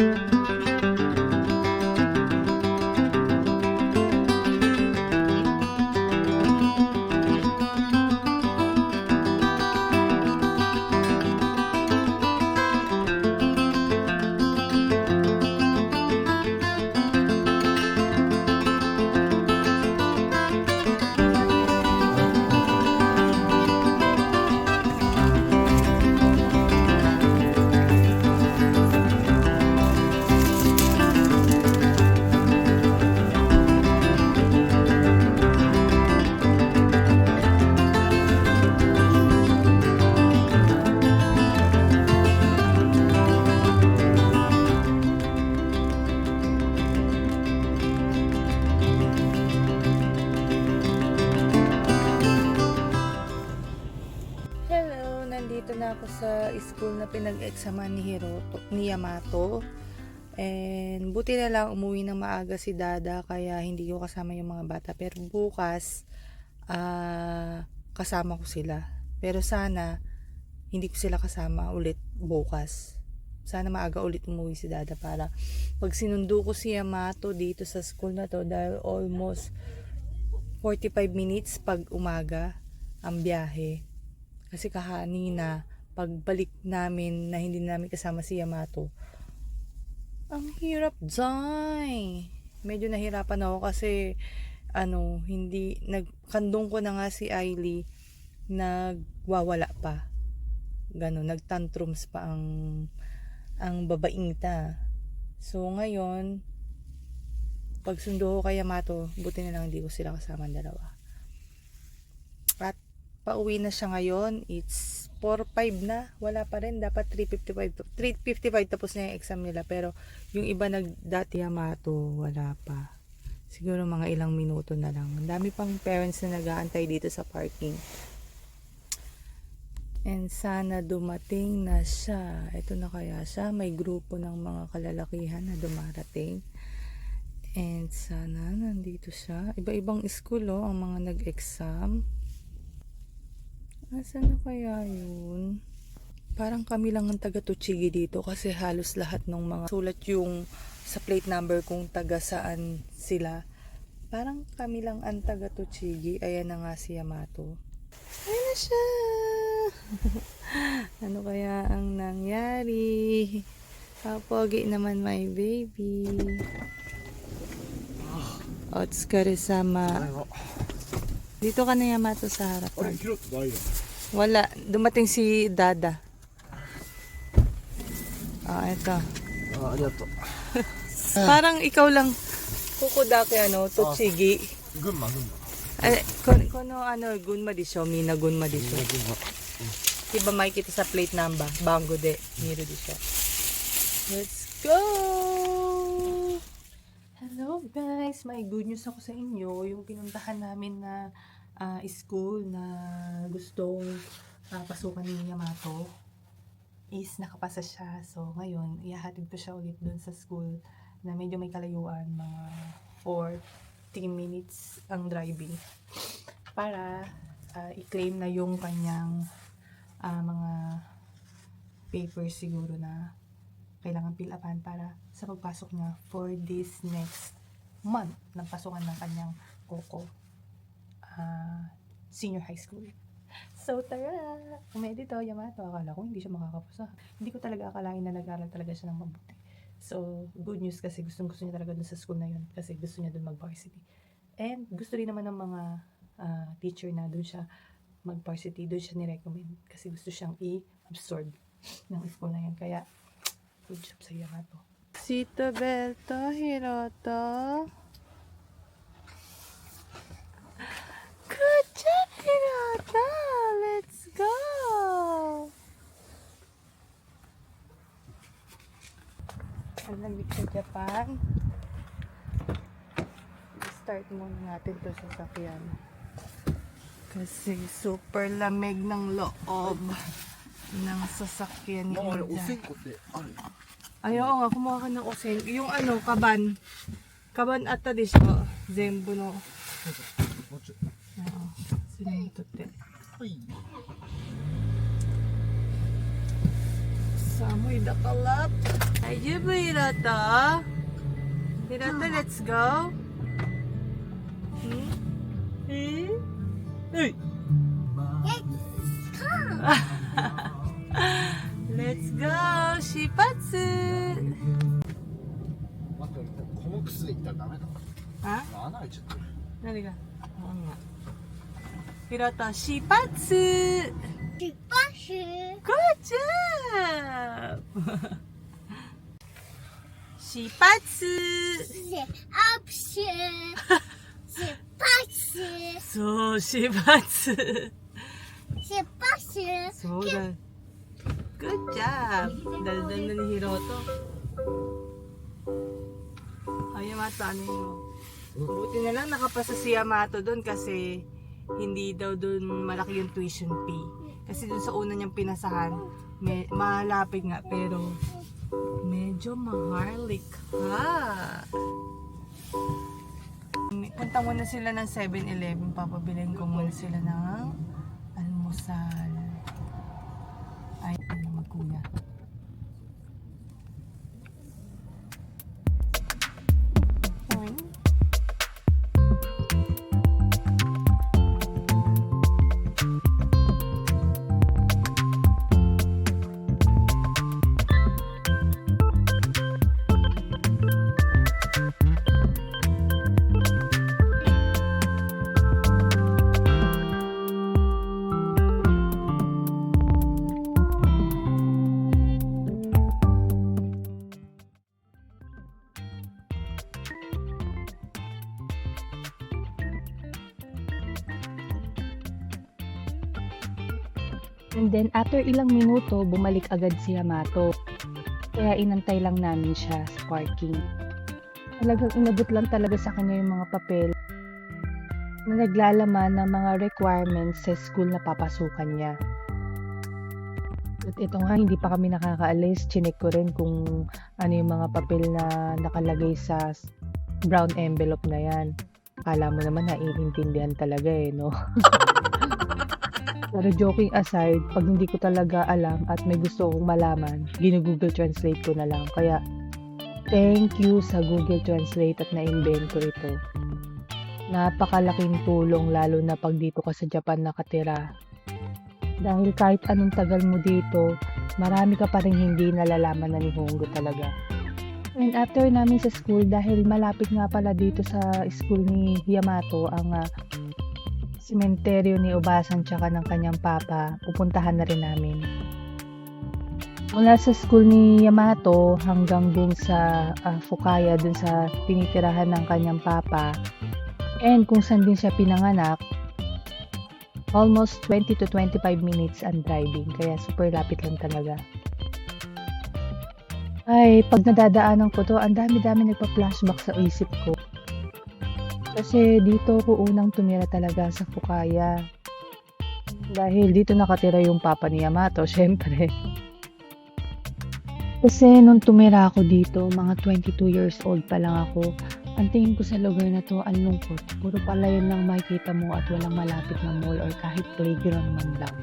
Hello! Pinag-examan ni Hiroto, ni Yamato. And buti na lang umuwi ng maaga si Dada kaya hindi ko kasama yung mga bata. Pero bukas, ah, kasama ko sila. Pero sana, hindi ko sila kasama ulit bukas. Sana maaga ulit umuwi si Dada para pag sinundo ko si Yamato dito sa school na to dahil almost 45 minutes pag umaga ang biyahe. Kasi kahanina, pagbalik namin na hindi namin kasama si Yamato, ang hirap dyan. Medyo nahirapan ako kasi, ano, hindi, nagkandong ko na nga si Ailey, nagwawala pa. Ganon, nagtantrums pa ang, ang babaing ta. So, ngayon, pag sundo ko kay Yamato, buti na lang hindi ko sila kasama dalawa. Pauwi na siya ngayon. It's 4.5 na. Wala pa rin. Dapat 3.55. to- 3.55 tapos na yung exam nila. Pero yung iba nagdati Yamato, wala pa. Siguro mga ilang minuto na lang. Ang dami pang parents na nag-aantay dito sa parking. And sana dumating na siya. Ito na kaya siya. May grupo ng mga kalalakihan na dumarating. And sana nandito siya. Iba-ibang school oh, ang mga nag-exam. Asan na kaya yun? Parang kami lang ang taga Tuchigi dito kasi halos lahat ng mga sulat yung sa plate number kung taga saan sila. Parang kami lang ang taga Tuchigi. Ayan na nga si Yamato. Ayan na siya! ano kaya ang nangyari? Papogi naman my baby. Otsukare sama. Dito ka na Yamato sa harap. Ah. Wala. Dumating si Dada. Ah, ito. Ah, ano to? Parang ikaw lang. Kukudaki ano, Totsigi. Ah, gunma, gunma. Eh, Ay, kon, kono ano, gunma di siya. Mina gunma di siya. Diba makikita sa plate number? Bango de. Miro di siya. Let's go! Hello guys, may good news ako sa inyo. Yung pinuntahan namin na ah, school na gustong ah, pasukan ni Yamato is nakapasa siya. So ngayon, ihahatid ko siya ulit dun sa school na medyo may kalayuan, mga 4 minutes ang driving para ah, i-claim na yung kanyang ah, mga papers siguro na kailangan fill upan para sa pagpasok niya for this next month ng pasukan ng kanyang Coco ah, senior high school. So, tara! Umedito, Yamato. Akala ko hindi siya makakapasa. Hindi ko talaga akalain na nag-aral talaga siya ng mabuti. So, good news kasi gustong gusto niya talaga dun sa school na yun kasi gusto niya dun mag-varsity. And gusto rin naman ng mga ah, teacher na dun siya mag-varsity, dun siya ni-recommend kasi gusto siyang i-absorb ng school na yun. Kaya, good job sa Yamato. Sito Belto, Hiroto. Good job, Hiroto! Let's go! Ang lamig sa Japan. Start muna natin to sa sakyan. Kasi super lamig ng loob ng sasakyan ni あれお Ida. 線香ってある ay, oo nga, kumuha ka ng useng. Yung ano, kaban. Kaban at tadisyo. Zembo no. Oo. Sinututte. Samoy dakalap. Ay, hirata. Hirata, let's go. 入っちゃってる何が？ひろと出発出発ゴージャー出発そう出発出発そうだグッジャーだ。だだだ拾うと？謝ったね Buti na lang nakapasa si Yamato doon kasi hindi daw doon malaki yung tuition fee. Kasi doon sa una niyang pinasahan, may, malapit nga pero medyo maharlik ha. Punta muna sila ng 7-Eleven, papabilin ko muna sila ng almusal. Ay, ano magkuya. Then after ilang minuto, bumalik agad si Yamato. Kaya inantay lang namin siya sa parking. Talagang inabot lang talaga sa kanya yung mga papel na naglalaman ng mga requirements sa school na papasukan niya. At ito nga, hindi pa kami nakakaalis. Chinek ko rin kung ano yung mga papel na nakalagay sa brown envelope na yan. Akala mo naman naiintindihan talaga eh, no? Pero joking aside, pag hindi ko talaga alam at may gusto kong malaman, ginu-Google Translate ko na lang. Kaya, thank you sa Google Translate at na-invent ito. Napakalaking tulong lalo na pag dito ka sa Japan nakatira. Dahil kahit anong tagal mo dito, marami ka pa rin hindi nalalaman na ni Hongo talaga. And after namin sa school, dahil malapit nga pala dito sa school ni Yamato ang ah, sementeryo ni Ubasan tsaka ng kanyang papa, pupuntahan na rin namin. Mula sa school ni Yamato hanggang dun sa ah, Fukaya, dun sa tinitirahan ng kanyang papa, and kung saan din siya pinanganak, almost 20 to 25 minutes ang driving, kaya super lapit lang talaga. Ay, pag nadadaanan ko to, ang dami-dami nagpa-flashback sa isip ko. Kasi dito ko unang tumira talaga sa Fukaya. Dahil dito nakatira yung papa ni Yamato, syempre. Kasi nung tumira ako dito, mga 22 years old pa lang ako, ang tingin ko sa lugar na to, ang lungkot. Puro palayan lang makikita mo at walang malapit na mall or kahit playground man lang.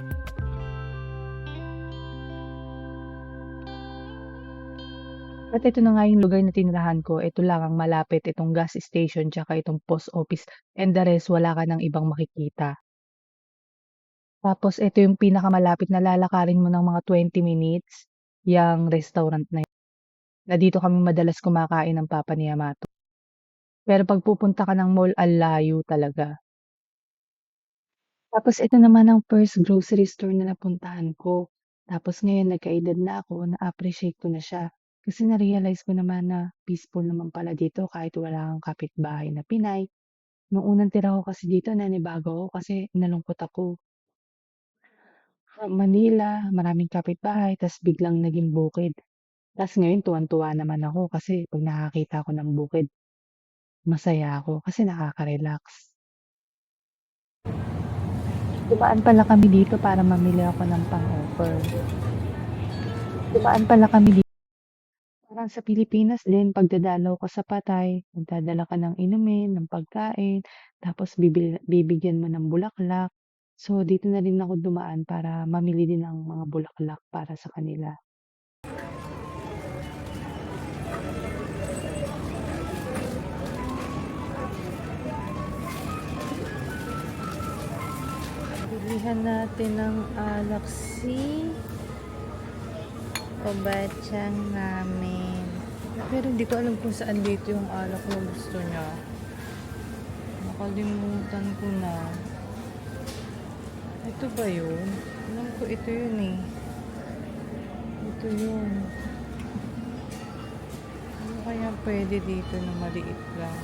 At ito na nga yung lugar na tinirahan ko. Ito lang ang malapit, itong gas station tsaka itong post office. And the rest, wala ka ng ibang makikita. Tapos ito yung pinakamalapit na lalakarin mo ng mga 20 minutes, yung restaurant na yun. Na dito kami madalas kumakain ng papa ni Yamato. Pero pag pupunta ka ng mall, ang layo talaga. Tapos ito naman ang first grocery store na napuntahan ko. Tapos ngayon nagkaedad na ako, na-appreciate ko na siya. Kasi na-realize ko naman na peaceful naman pala dito kahit wala kang kapitbahay na Pinay. Nung unang tira ko kasi dito, nanibago ako kasi nalungkot ako. From Manila, maraming kapitbahay, tas biglang naging bukid. Tas ngayon, tuwan-tuwa naman ako kasi pag nakakita ako ng bukid, masaya ako kasi nakaka-relax. Dumaan pala kami dito para mamili ako ng pang-offer. Dumaan pala kami dito. Parang sa Pilipinas din pagdadalaw ka sa patay, magdadala ka ng inumin, ng pagkain, tapos bibil bibigyan mo ng bulaklak. So, dito na rin ako dumaan para mamili din ng mga bulaklak para sa kanila. Bilihan natin ng alaksi. Uh, Obachang namin. Pero hindi ko alam kung saan dito yung alak na gusto niya. Nakalimutan ko na. Ito ba yun? Alam ko ito yun eh. Ito yun. Ano kaya pwede dito na maliit lang?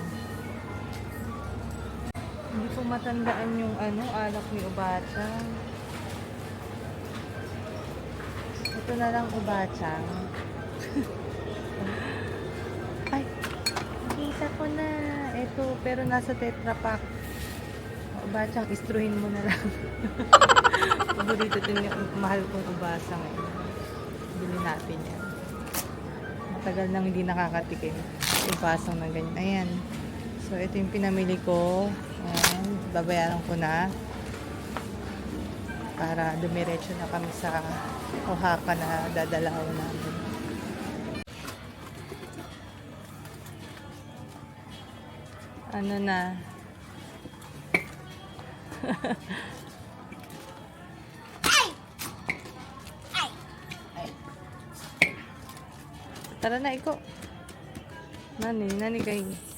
Hindi ko matandaan yung ano, alak ni Ubachang. Ito na lang Ubachang. Ay, nakita ko na. Ito, pero nasa Tetra Pak. Ubachang, istruhin mo na lang. Paborito din yung mahal kong ubasa ngayon. Bili natin yan. Matagal nang hindi nakakatikim. Ubasang na ganyan. Ayan. So, ito yung pinamili ko. Ayan, babayaran ko na. Para dumiretso na kami sa Oaxaca na dadalaw namin. Ano na? Tara na, iko. Nani, nani kayo.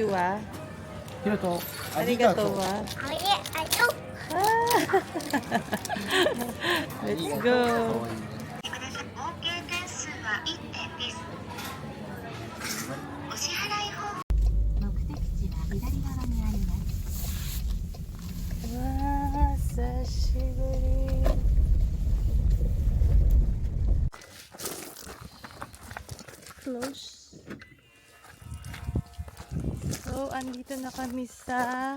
you ah. wa. Arigato. Arigato wa. Arigato. Ah. Let's go. andito na kami sa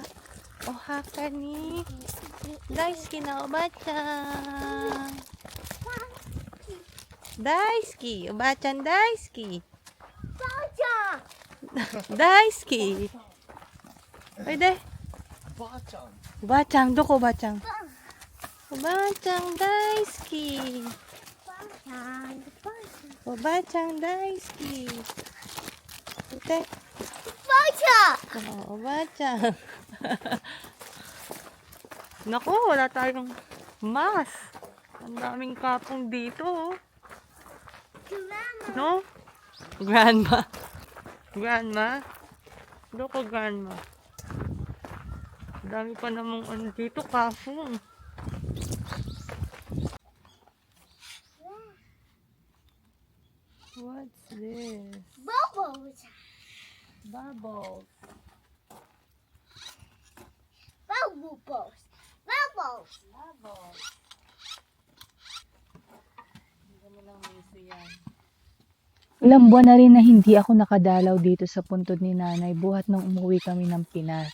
Oaxaca ni Daisuke na Obachan. Daisuke, Obachan Daisuke. Daisuke. Oide. Obachan. Obachan, doko Obachan? Obachan Daisuke. Obachan Daisuke. Oide. Obacha! Oo, oh, obacha. Naku, wala tayong mas. Ang daming kapong dito. Oh. Grandma. No? Grandma. Grandma. Loko, grandma. Dami pa namang ano dito, kapong. What's this? Bobo. Bubbles. Bubbles. Bubbles. Bubbles. Hindi lang miso yan. Ilang buwan na rin na hindi ako nakadalaw dito sa puntod ni nanay buhat nung umuwi kami ng Pinas.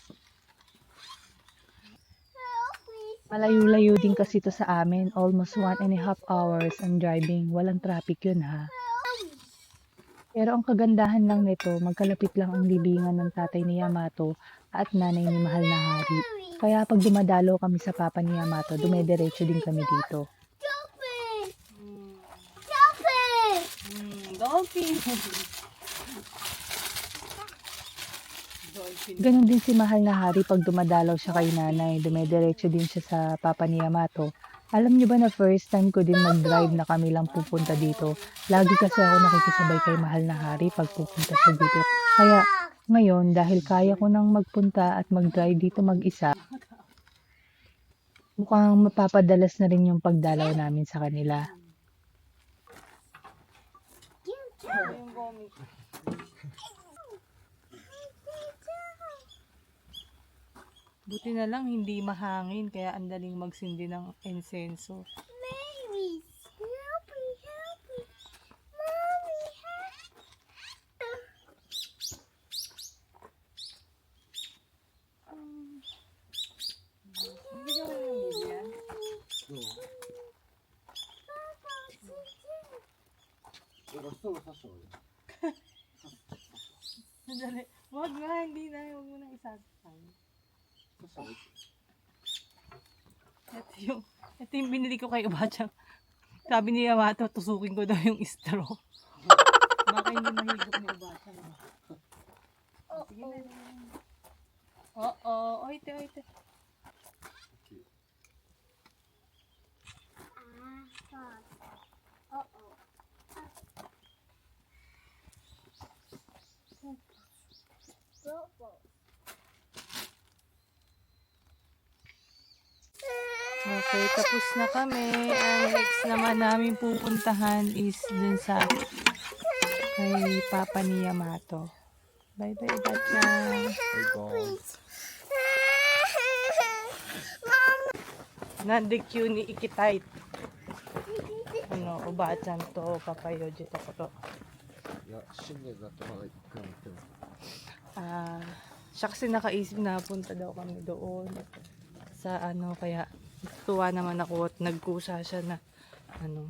Malayo-layo din kasi to sa amin. Almost one and a half hours ang driving. Walang traffic yun ha. Pero ang kagandahan lang nito, magkalapit lang ang libingan ng tatay ni Yamato at nanay ni Mahal na Hari. Kaya pag dumadalo kami sa papa ni Yamato, dumediretso din kami dito. Mm, dolphin. dolphin. Ganon din si Mahal na Hari pag dumadalaw siya kay nanay, dumediretso din siya sa papa ni Yamato. Alam niyo ba na first time ko din mag-drive na kami lang pupunta dito. Lagi kasi ako nakikisabay kay Mahal na Hari pag pupunta siya dito. Kaya ngayon, dahil kaya ko nang magpunta at mag-drive dito mag-isa, mukhang mapapadalas na rin yung pagdalaw namin sa kanila. Yung Buti na lang hindi mahangin kaya ang daling magsindi ng insenso. Mary, help me, help me. Mommy, help. Um, hindi ka walang bibigyan? Oo. Papa, sige. Gusto ko sa soy. Sandali. Huwag na, hindi na. Huwag mo na isasakit. Masakit. Ito yung, ito yung binili ko kay Kabachang. Sabi ni Yamato, tusukin ko daw yung straw. Baka hindi mahigop ni Kabachang. Oh, Sige oh. na lang. Oo, oh, ah, ah. oh. oite. Oh. Okay, tapos na kami. Ang next naman namin pupuntahan is dun sa kay Papa ni Yamato. Bye-bye, Batya. Bye-bye. Nandikyu ni Ikitite. Ano, ubatan to, papayo dito ko to. Ah, siya kasi nakaisip na punta daw kami doon sa ano kaya tuwa naman ako at nagkusa siya na ano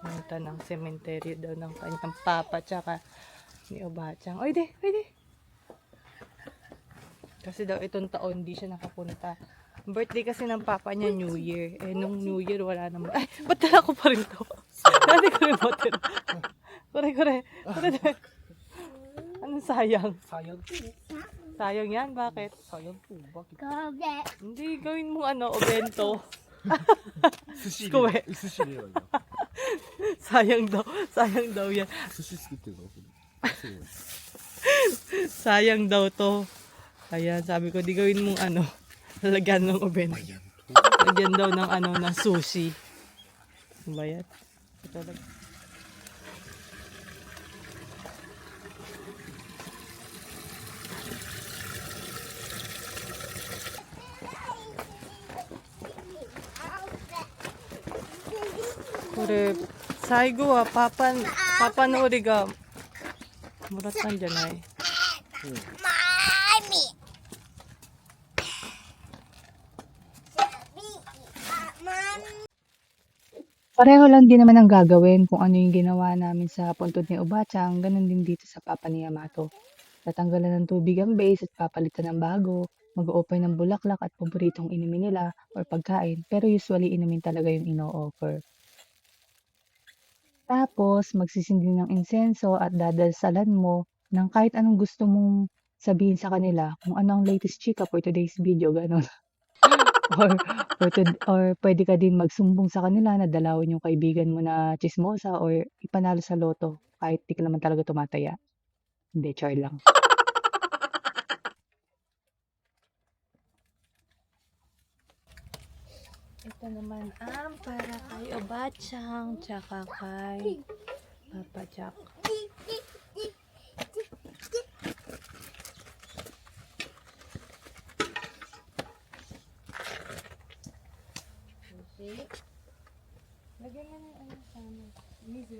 punta ng cemetery daw ng kanyang papa tsaka ni Obachang. Oy, de, oy. Kasi daw itong taon di siya nakapunta. Birthday kasi ng papa niya New Year. Eh, nung New Year wala naman. Ay, ba't dala ko pa rin to? Dati ko rin bottle. Kore, kore. Kore. Anong sayang? Sayang. Sayang yan, bakit? Sayang po, bakit? Kobe. Hindi, gawin mo ano, o bento. sushi. Kuwe. sushi de sayang daw, sayang daw yan. Sushi skip to sayang daw to. Ayan, sabi ko, di gawin mong ano, lagyan ng oben. Lagyan daw ng ano, ng sushi. Ano ba? Ito lang. Kore, saigo wa papan, papanori ga muratta n janai? Mommy. Mommy. Pareho lang din naman ang gagawin kung ano yung ginawa namin sa puntod ni Obachang, ganun din dito sa Papa ni Yamato. Tatanggalan ng tubig ang base at papalitan ng bago, mag-o-offer ng bulaklak at paboritong inumin nila or pagkain, pero usually inumin talaga yung ino-offer. Tapos, magsisindi ng insenso at dadalsalan mo ng kahit anong gusto mong sabihin sa kanila, kung ano ang latest chika for today's video, ganun. or, or, to- or pwede ka din magsumbong sa kanila na dalawin yung kaibigan mo na chismosa or ipanalo sa loto kahit di ka naman talaga tumataya. Hindi, char lang. Ito naman ang para kay Obachang, tsaka kay Papa Jack. Okay. Lagyan mo ng ano sa ano. Miso.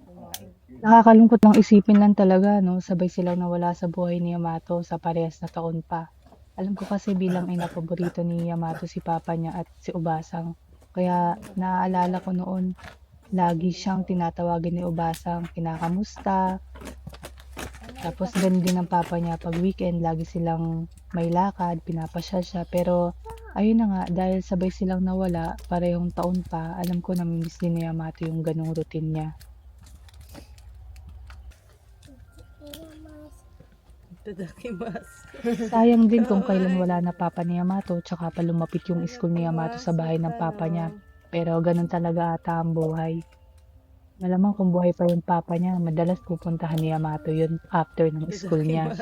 Kumain. Nakakalungkot lang isipin lang talaga, no? Sabay silang nawala sa buhay ni Yamato sa parehas na taon pa. Alam ko kasi bilang ina paborito ni Yamato si Papa niya at si Ubasang. Kaya naaalala ko noon, lagi siyang tinatawagin ni Ubasang, kinakamusta. Tapos ganun din ang Papa niya pag weekend, lagi silang may lakad, pinapasya siya. Pero ayun na nga, dahil sabay silang nawala, parehong taon pa, alam ko namimiss din ni Yamato yung ganong routine niya. Sayang din kung kailan wala na papa ni Yamato tsaka pa lumapit yung school ni Yamato sa bahay ng papa niya. Pero ganun talaga ata ang buhay. Malamang kung buhay pa yung papa niya, madalas pupuntahan ni Yamato yun after ng school niya.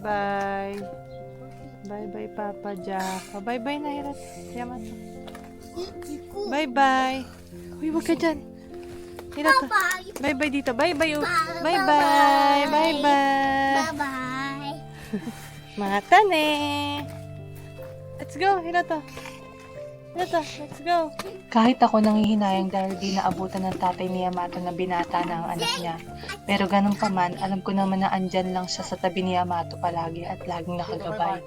Bye-bye. Bye-bye, Papa Jacko. Bye-bye, Nairat. Yamato. Bye-bye. Uy, huwag ka dyan. Nairat. Bye-bye dito. Bye-bye. Oh. Bye-bye. Bye-bye. Bye-bye. Mata ne. Let's go, Hirata. Hiroto, let's go. Kahit ako nangihinayang dahil di naabutan ng tatay ni Yamato na binata na ang anak niya. Pero ganun pa man, alam ko naman na andyan lang siya sa tabi ni Yamato palagi at laging nakagabay.